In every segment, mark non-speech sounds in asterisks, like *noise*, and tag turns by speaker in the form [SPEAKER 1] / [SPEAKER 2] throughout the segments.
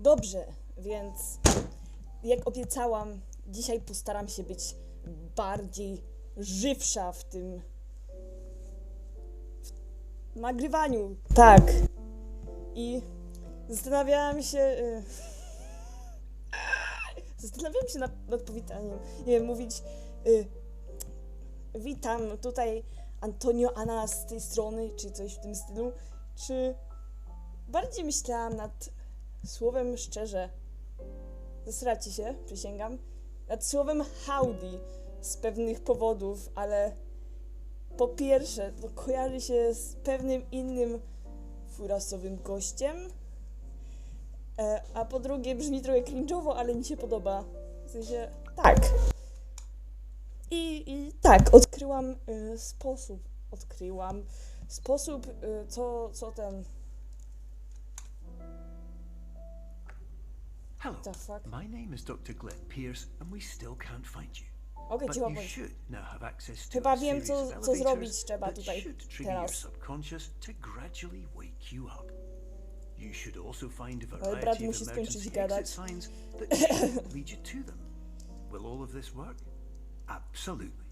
[SPEAKER 1] Dobrze, więc jak obiecałam, dzisiaj postaram się być bardziej żywsza w tym w nagrywaniu. Tak. I zastanawiałam się. y, *laughs* Zastanawiałam się nad, nad powitaniem. Nie wiem, mówić. y, Witam, tutaj Antonio Anna z tej strony, czy coś w tym stylu. Czy bardziej myślałam nad słowem szczerze. Zasracie się, przysięgam. Nad słowem howdy z pewnych powodów, ale po pierwsze, to kojarzy się z pewnym innym furasowym gościem. E, a po drugie, brzmi trochę cringe'owo, ale mi się podoba. W sensie, tak. I, i tak, odkryłam y, sposób, odkryłam sposób, y, co, co ten,
[SPEAKER 2] Hello.
[SPEAKER 1] the fuck.
[SPEAKER 2] My name is Dr. Glenn Pierce, and we still can't find you.
[SPEAKER 1] Okej,
[SPEAKER 2] But
[SPEAKER 1] cicho
[SPEAKER 2] you
[SPEAKER 1] bądź.
[SPEAKER 2] should now have access to
[SPEAKER 1] Chyba wiem, co- co zrobić trzeba tutaj,
[SPEAKER 2] should trigger your
[SPEAKER 1] teraz.
[SPEAKER 2] subconscious to gradually wake you up. You should also find a variety of emergency exit signs that *coughs* lead you to them. Will all of this work? Absolutely.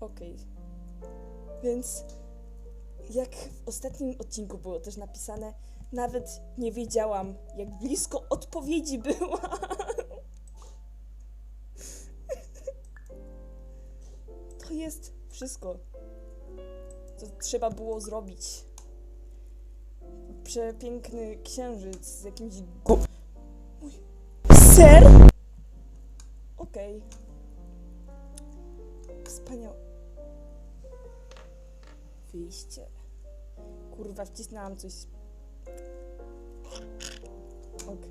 [SPEAKER 1] Okej. Więc jak w ostatnim odcinku było też napisane, nawet nie wiedziałam, jak blisko odpowiedzi była. To jest wszystko, co trzeba było zrobić. Przepiękny księżyc z jakimś gu... Mój... Ser? Okej. Wspaniałe. Wyjście. Kurwa, wcisnęłam coś. Ok.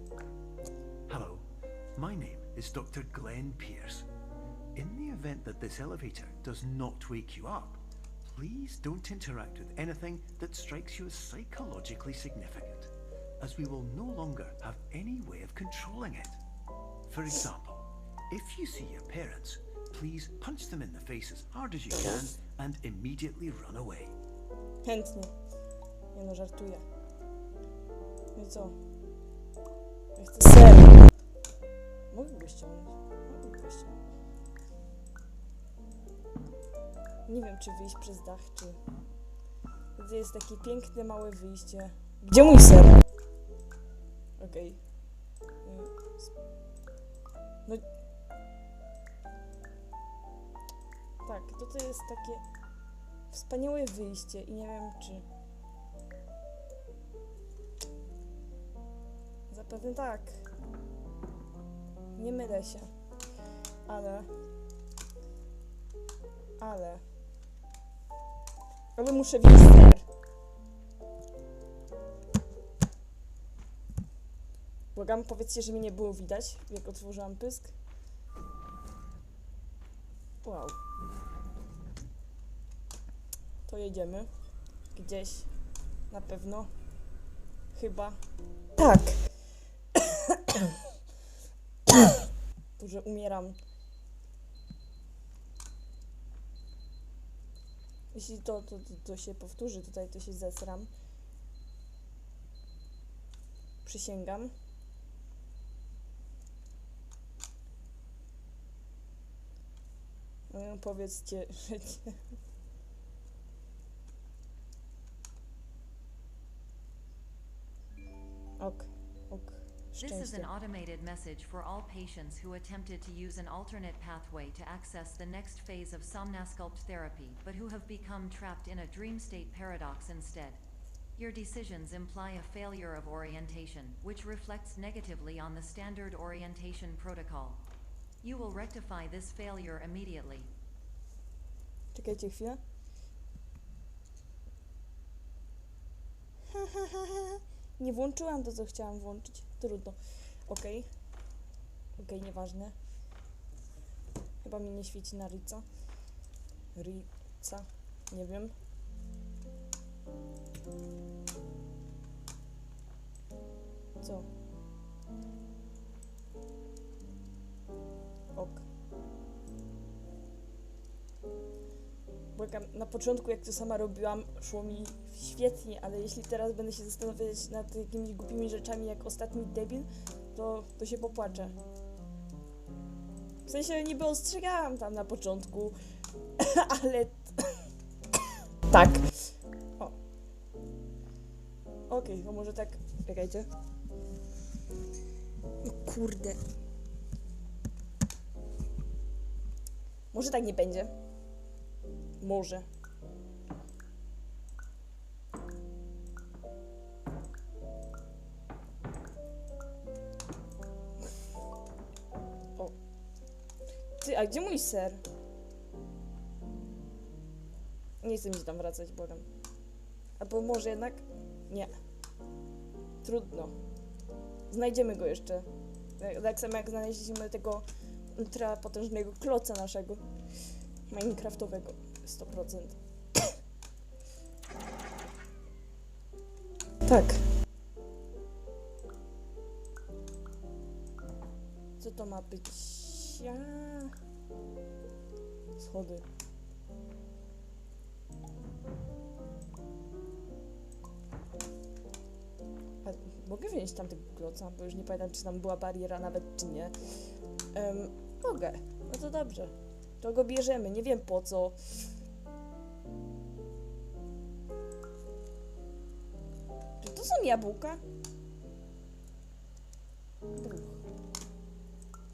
[SPEAKER 2] Hello, my name is Dr. Glenn Pierce. In the event that this elevator does not wake you up, please don't interact with anything that strikes you as psychologically significant, as we will no longer have any way of controlling it. For example, if you see your parents, please punch them in the face as hard as you can and immediately run away.
[SPEAKER 1] Chętnie. Nie no, żartuję. No i co? Ja chcę ser. Mogę go ściągnąć. Mogę go ściągnąć. Nie wiem, czy wyjść przez dach, czy... Gdzie jest takie piękne, małe wyjście. Gdzie mój ser? Okej. Y, sp- No... Tak, to to jest takie wspaniałe wyjście i nie wiem, czy... Zapewne tak. Nie mylę się. Ale... Ale... Ale muszę wziąć ser. Błagam, powiedzcie, że mnie nie było widać, jak otworzyłam pysk. Wow. To jedziemy. Gdzieś. Na pewno. Chyba. Tak. Boże, umieram. Jeśli to, to, to, to się powtórzy tutaj, to się zesram. Przysięgam. No, powiedzcie, że
[SPEAKER 3] This is an automated message for all patients who attempted to use an alternate pathway to access the next phase of somnasculpt therapy, but who have become trapped in a dream state paradox instead. Your decisions imply a failure of orientation, which reflects negatively on the standard orientation protocol. You will rectify this failure immediately.
[SPEAKER 1] Czekajcie chwilę. *laughs* Nie włączyłam to, co chciałam włączyć. Trudno. Okej. Okej, nieważne. Chyba mi nie świeci na Rica. Rica. Nie wiem. Co? Błagam, na początku jak to sama robiłam, szło mi świetnie, ale jeśli teraz będę się zastanawiać nad takimi głupimi rzeczami jak ostatni debil, to, to się popłaczę. W sensie niby ostrzegałam tam na początku, *laughs* ale... *coughs* tak. O. Okej, to może tak... Czekajcie. No kurde. Może tak nie będzie. Może. O. Ty, a gdzie mój ser? Nie chcę mi się tam wracać, błagam. Albo może jednak? Nie. Trudno. Znajdziemy go jeszcze. Tak- Tak samo jak znaleźliśmy tego ultra potężnego kloca naszego. Minecraftowego. 100%. Tak. Co to ma być? Ja... Schody. A mogę wziąć tamtego kloca, bo już nie pamiętam, czy tam była bariera nawet, czy nie. Em, mogę. No to dobrze. To go bierzemy. Nie wiem po co. Są jabłka?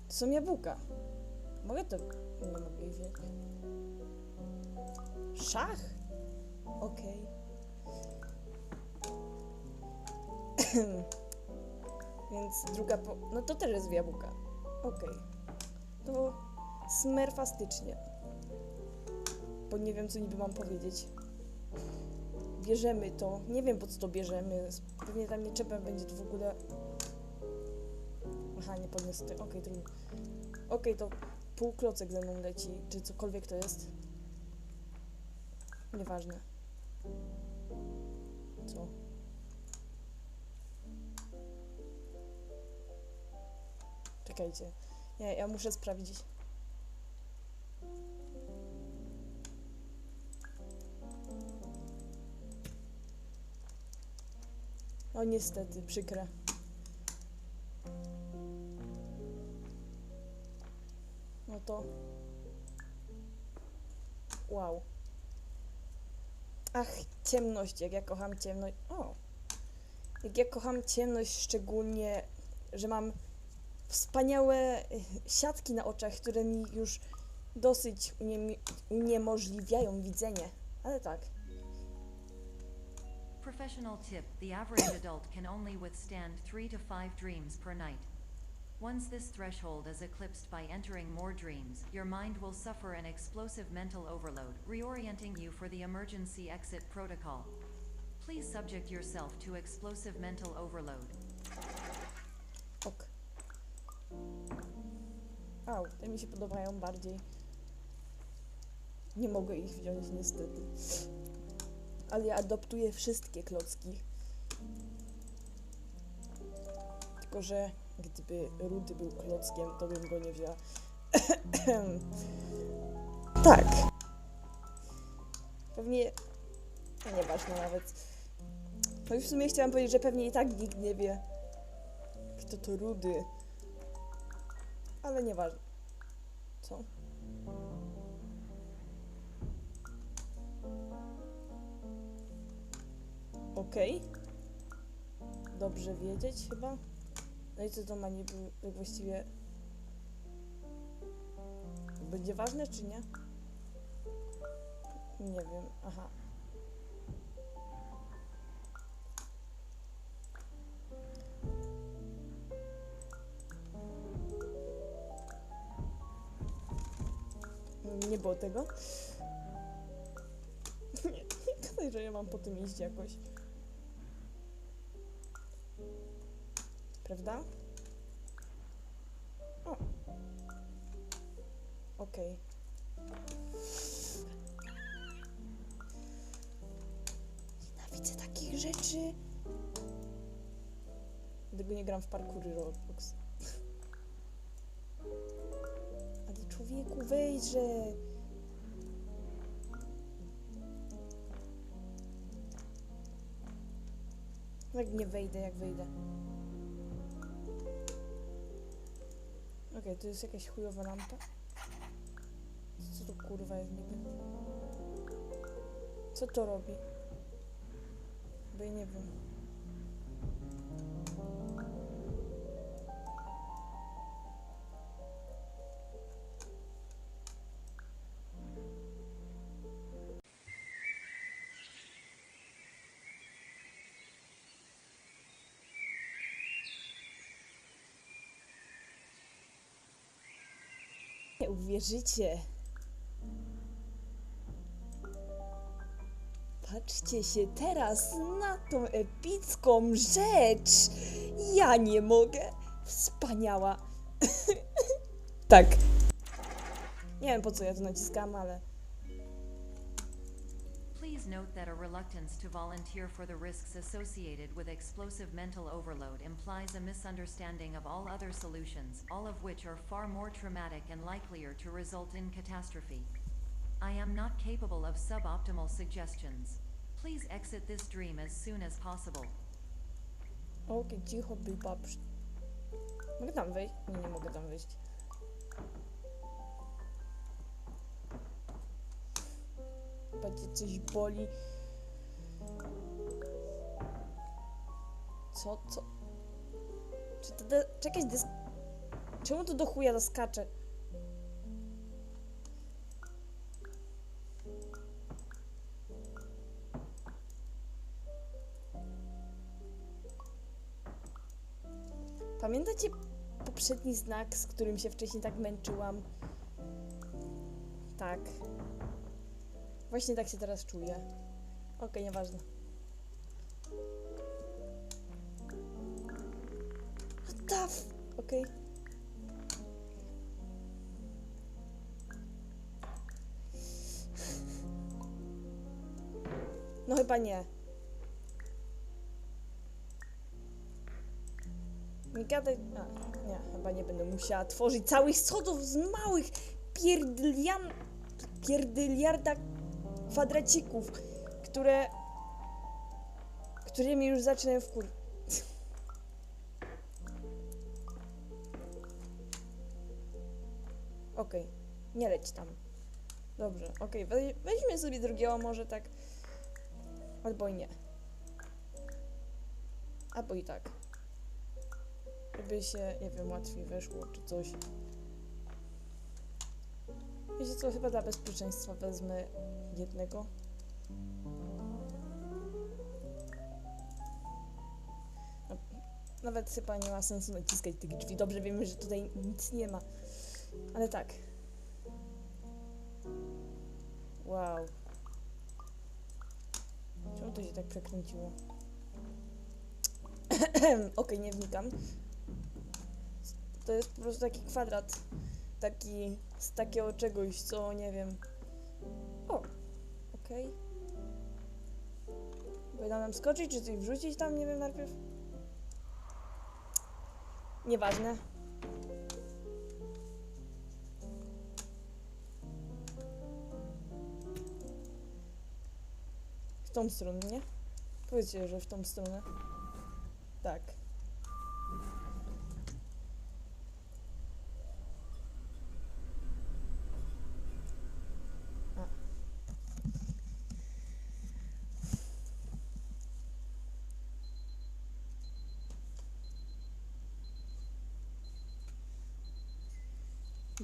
[SPEAKER 1] To są jabłka. Mogę to... Nie mogę ich wziąć. Szach? Okej. *clears throat* Więc druga po... No to też jest jabłka. Okej. To smerfastycznie. Bo nie wiem, co niby mam powiedzieć. Bierzemy to. Nie wiem, po co to bierzemy. Pewnie tam nie trzeba będzie to w ogóle... Aha, nie podniosę tego. Okej, trudno. Okej, to półklocek ze mną leci, czy cokolwiek to jest. Nieważne. Co? Czekajcie. Ja, ja muszę sprawdzić. O niestety, przykre. No to... Wow. Ach, ciemność, jak ja kocham ciemność. O! Jak ja kocham ciemność, szczególnie, że mam wspaniałe eh, siatki na oczach, które mi już dosyć unie uniemożliwiają widzenie. Ale tak.
[SPEAKER 3] Professional tip the average adult can only withstand three to five dreams per night. Once this threshold is eclipsed by entering more dreams, your mind will suffer an explosive mental overload, reorienting you for the emergency exit protocol. Please subject yourself to explosive mental overload.
[SPEAKER 1] Ok. Au, te mi się podobają bardziej. Nie mogę ich wziąć niestety. Ale ja adoptuję wszystkie klocki. Tylko, że gdyby Rudy był klockiem, to bym go nie wzięła. *coughs* tak. Pewnie... No nieważne nawet. No i w sumie chciałam powiedzieć, że pewnie i tak nikt nie wie, kto to Rudy. Ale nieważne. Okej. Dobrze wiedzieć chyba. No i co to ma niby właściwie... Będzie ważne czy nie? Nie wiem. Aha. Nie było tego. *laughs* Nie, nie gadaj, że ja mam po tym iść jakoś. prawda? O. Okej. Okay. Nienawidzę takich rzeczy. Dlatego nie gram w parkour Roblox. Ale człowieku, wejrze. Jak nie wejdę, jak wejdę. Okej, to jest jakaś chujowa lampa. Co to kurwa jest niby? Co to robi? Bo ja nie wiem. Uwierzycie. Patrzcie się teraz na tą epicką rzecz. Ja nie mogę. Wspaniała. *laughs* tak. Nie wiem po co ja to naciskam, ale
[SPEAKER 3] Please note that a reluctance to volunteer for the risks associated with explosive mental overload implies a misunderstanding of all other solutions, all of which are far more traumatic and likelier to result in catastrophe. I am not capable of suboptimal suggestions. Please exit this dream as soon as possible.
[SPEAKER 1] Okej, cicho był. Mogę tam wejść? Nie, nie mogę tam wejść. Będzie coś boli. Co, co? Czy to, dys... Czemu to do chuja doskacze? Pamiętacie poprzedni znak, z którym się wcześniej tak męczyłam? Tak. Właśnie tak się teraz czuję. Okej, nieważne. What the f... Okej. No chyba nie. Nie gadaj... A, nie, chyba nie będę musiała tworzyć całych schodów z małych pierdylian... pierdyliarda kwadracików, które... które mi już zaczynają wkur... Okej, nie leć tam. Dobrze, okej, we- weźmy sobie drugiego może tak... Albo i nie. Albo i tak. Żeby się, nie wiem, łatwiej weszło czy coś. Wiecie co, chyba dla bezpieczeństwa wezmę jednego. No, Nawet chyba nie ma sensu naciskać tych drzwi. Dobrze wiemy, że tutaj nic nie ma. Ale tak. Wow. Czemu to się tak przekręciło? *clears throat* Okej, nie wnikam. To jest po prostu taki kwadrat. Taki z takiego czegoś, co nie wiem. O, okej. Okay. nam skoczyć, czy coś wrzucić tam, nie wiem najpierw. Nieważne. W tą stronę, nie? Powiedzcie, że w tą stronę. Tak.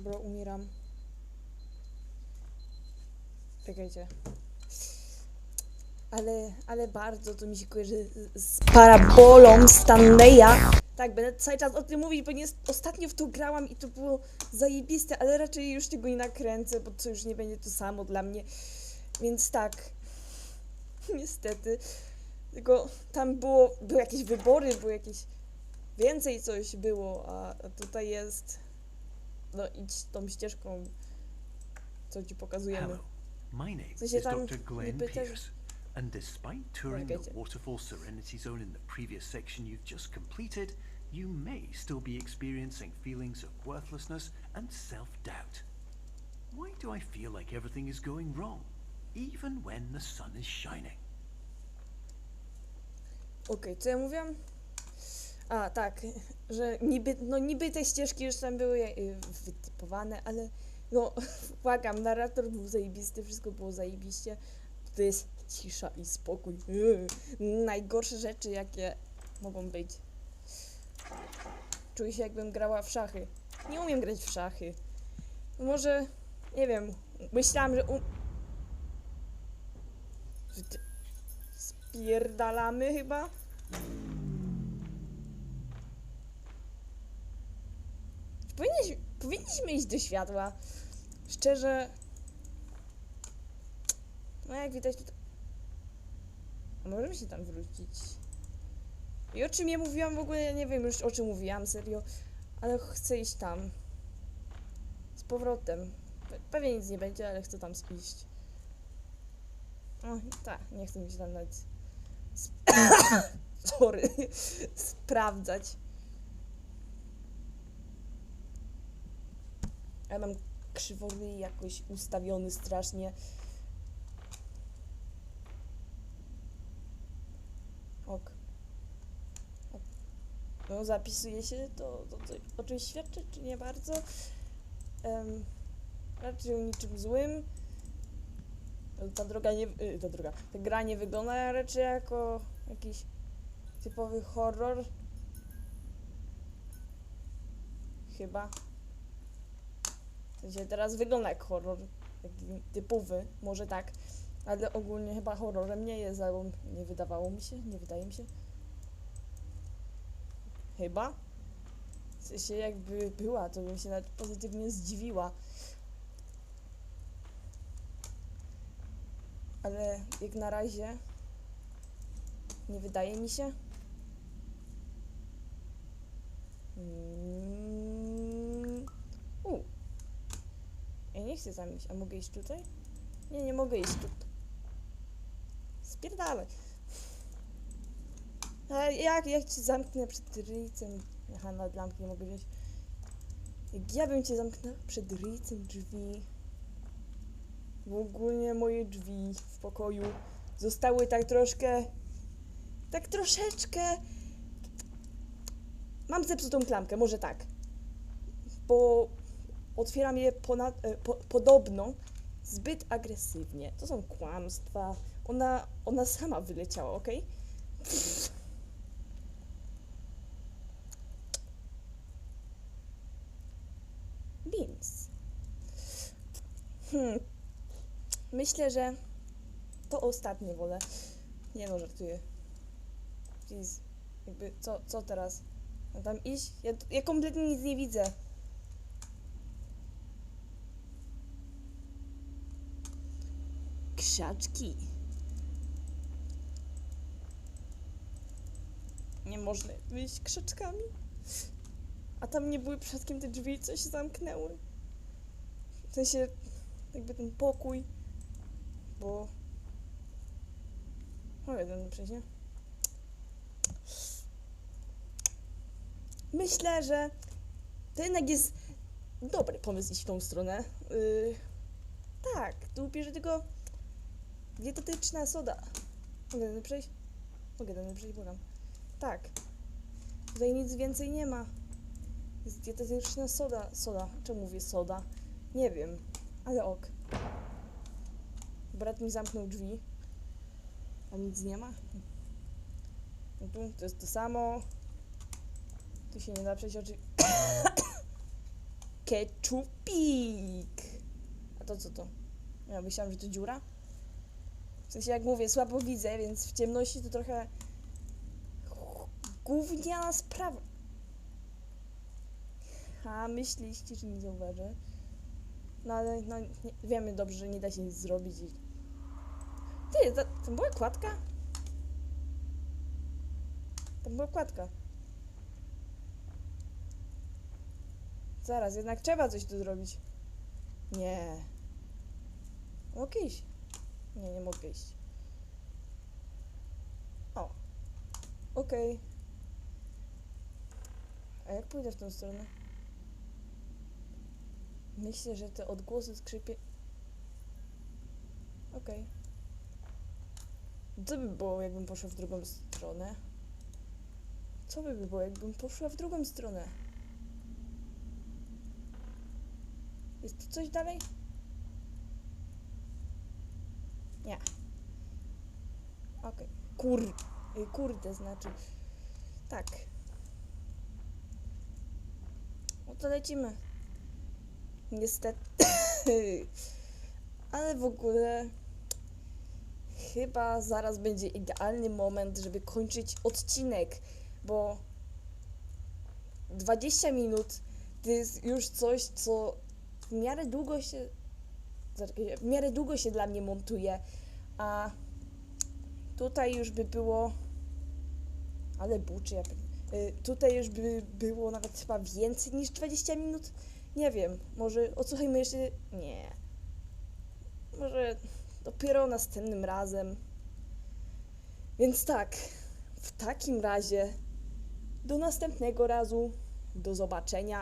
[SPEAKER 1] Bro, umieram. Czekajcie. Ale, ale bardzo to mi się kojarzy z, parabolą Stanleya. Tak, będę cały czas o tym mówić, bo nie, ostatnio w to grałam i to było zajebiste, ale raczej już tego nie nakręcę, bo to już nie będzie to samo dla mnie. Więc tak, *laughs* niestety. Tylko tam było, były jakieś wybory, było jakieś więcej coś było, a tutaj jest. No idź tą ścieżką, co ci pokazujemy.
[SPEAKER 2] My name is Dr. Glenn Pierce, and despite touring the Waterfall Serenity Zone in the previous section you've just completed, you may still be experiencing feelings of worthlessness and self-doubt. Why do I feel like everything is going wrong, even when the sun is shining?
[SPEAKER 1] Okej, co ja mówiłam? A, tak, że niby, no niby te ścieżki już tam były y, wytypowane, ale no, *laughs* błagam, narrator był zajebisty, wszystko było zajebiście. To jest cisza i spokój. Yy, najgorsze rzeczy, jakie mogą być. Czuję się, jakbym grała w szachy. Nie umiem grać w szachy. Może, nie wiem, myślałam, że um... Spierdalamy chyba? Powinniśmy, powinniśmy iść do światła. Szczerze. No jak widać tutaj. Możemy się tam wrócić. I o czym ja mówiłam w ogóle, ja nie wiem już o czym mówiłam, serio. Ale chcę iść tam. Z powrotem. Pe- Pewnie nic nie będzie, ale chcę tam iść. O, tak, nie chcę mi się tam nawet. Sp- *coughs* Sorry. *coughs* Sprawdzać. Ja mam krzyworyj jakoś ustawiony strasznie. Ok. No, zapisuje się, to, to, to o czymś świadczy, czy nie bardzo? Em, raczej o niczym złym. Ta droga nie... y, Ta droga. Ta gra nie wygląda raczej jako jakiś typowy horror. Chyba. W sensie teraz wygląda jak horror. Taki typowy, może tak. Ale ogólnie chyba horrorem nie jest, albo nie wydawało mi się, nie wydaje mi się. Chyba. W sensie jakby była, to bym się nawet pozytywnie zdziwiła. Ale jak na razie nie wydaje mi się. Mm. Ja nie chcę tam iść. A mogę iść tutaj? Nie, nie mogę iść tutaj. Spierdalaj. A jak, jak cię zamknę przed ryjcem? Aha, na lampki nie mogę wziąć. Jak ja bym cię zamknęła przed ryjcem drzwi. Bo ogólnie moje drzwi w pokoju zostały tak troszkę. Tak troszeczkę. Mam zepsutą klamkę, może tak. Bo otwieram je ponad, e, po, podobno zbyt agresywnie. To są kłamstwa. Ona, ona sama wyleciała, ok? Więc. Hmm. Myślę, że to ostatnie wolę. Nie no, żartuję. Jeez. Jakby, co, co teraz? Mam tam iść? Ja, ja kompletnie nic nie widzę. Krzaczki. Nie można wyjść krzaczkami. A tam nie były przypadkiem te drzwi, co się zamknęły. W sensie, jakby ten pokój. Bo... Mogę ten przejść, nie? Myślę, że to jednak jest dobry pomysł iść w tą stronę. Yy, tak, tu bierze tylko dietetyczna soda. Mogę ten przejść? Mogę ten przejść, błagam. Tak. Tutaj nic więcej nie ma. Jest dietetyczna soda. Soda. Czemu mówię soda? Nie wiem, ale ok. Brat mi zamknął drzwi. A nic nie ma? No tu to jest to samo. Tu się nie da przejść oczy. *coughs* Ketchupik! A to co to? Ja myślałam, że to dziura. W sensie jak mówię, słabo widzę, więc w ciemności to trochę gówniana sprawa. A myśliście, że nie zauważę? No ale no, nie, wiemy dobrze, że nie da się nic zrobić. I... Ty, to, to była kładka? To była kładka. Zaraz, jednak trzeba coś tu zrobić. Nie. Iść? Nie, nie mogę iść. O. Okej. A jak pójdę w tą stronę? Myślę, że te odgłosy skrzypie... Okej. Co by było, jakbym poszła w drugą stronę? Co by było, jakbym poszła w drugą stronę? Jest tu coś dalej? Nie. Okej. Kur... y, Kurde, znaczy... Tak. No to lecimy. Niestety. *coughs* Ale w ogóle... Chyba zaraz będzie idealny moment, żeby kończyć odcinek, bo 20 minut to jest już coś, co w miarę długo się w miarę długo się dla mnie montuje, a tutaj już by było ale buczy ja pe- y, tutaj już by było nawet chyba więcej niż 20 minut. Nie wiem, może odsłuchajmy jeszcze nie. Może dopiero następnym razem. Więc tak, w takim razie do następnego razu, do zobaczenia.